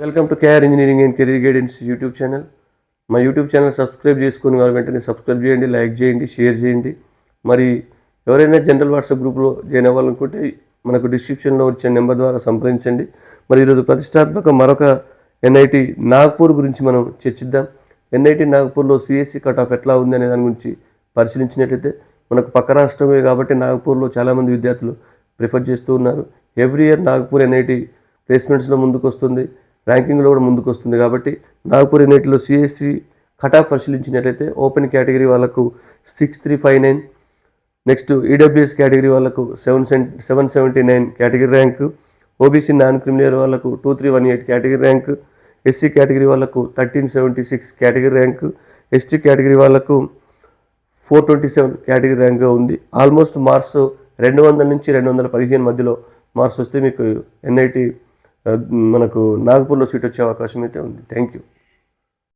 Welcome to KR engineering and career guidance YouTube channel. మా YouTube channel subscribe చేసుకుని వారు వెంటనే సబ్స్క్రైబ్ చేయండి లైక్ చేయండి షేర్ చేయండి. మరి ఎవరైనా జనరల్ వాట్సాప్ గ్రూప్లో జాయిన్ అవ్వాలనుకుంటే మనకు డిస్క్రిప్షన్లో వచ్చే నెంబర్ ద్వారా సంప్రదించండి. మరి ఈరోజు ప్రతిష్టాత్మక మరొక ఎన్ఐటి నాగ్పూర్ గురించి మనం చర్చిద్దాం. ఎన్ఐటి నాగ్పూర్లో సిఎస్సి కట్ ఆఫ్ ఎట్లా ఉంది అనే దాని గురించి పరిశీలించినట్లయితే మనకు పక్క రాష్ట్రమే కాబట్టి నాగపూర్లో చాలామంది విద్యార్థులు ప్రిఫర్ చేస్తూ ఉన్నారు. ఎవ్రీ ఇయర్ నాగపూర్ ఎన్ఐటి ప్లేస్మెంట్స్లో ముందుకు వస్తుంది ర్యాంకింగ్లో కూడా ముందుకు వస్తుంది కాబట్టి నాగపూర్ యూనిట్లో సిఎస్సి కటా పరిశీలించినట్లయితే ఓపెన్ కేటగిరీ వాళ్ళకు six three five nine next EWS category వాళ్ళకు seven seven seven seventy nine category rank OBC non criminal వాళ్ళకు two three one eight category rank SC category వాళ్ళకు thirteen seventy six category rank ST category వాళ్ళకు four twenty seven category ర్యాంక్గా ఉంది. Almost marks రెండు వందల నుంచి రెండు వందల పదిహేను మధ్యలో మార్క్స్ వస్తే మీకు ఎన్ఐటి మనకు నాగపూర్లో సీట్ వచ్చే అవకాశం అయితే ఉంది. Thank you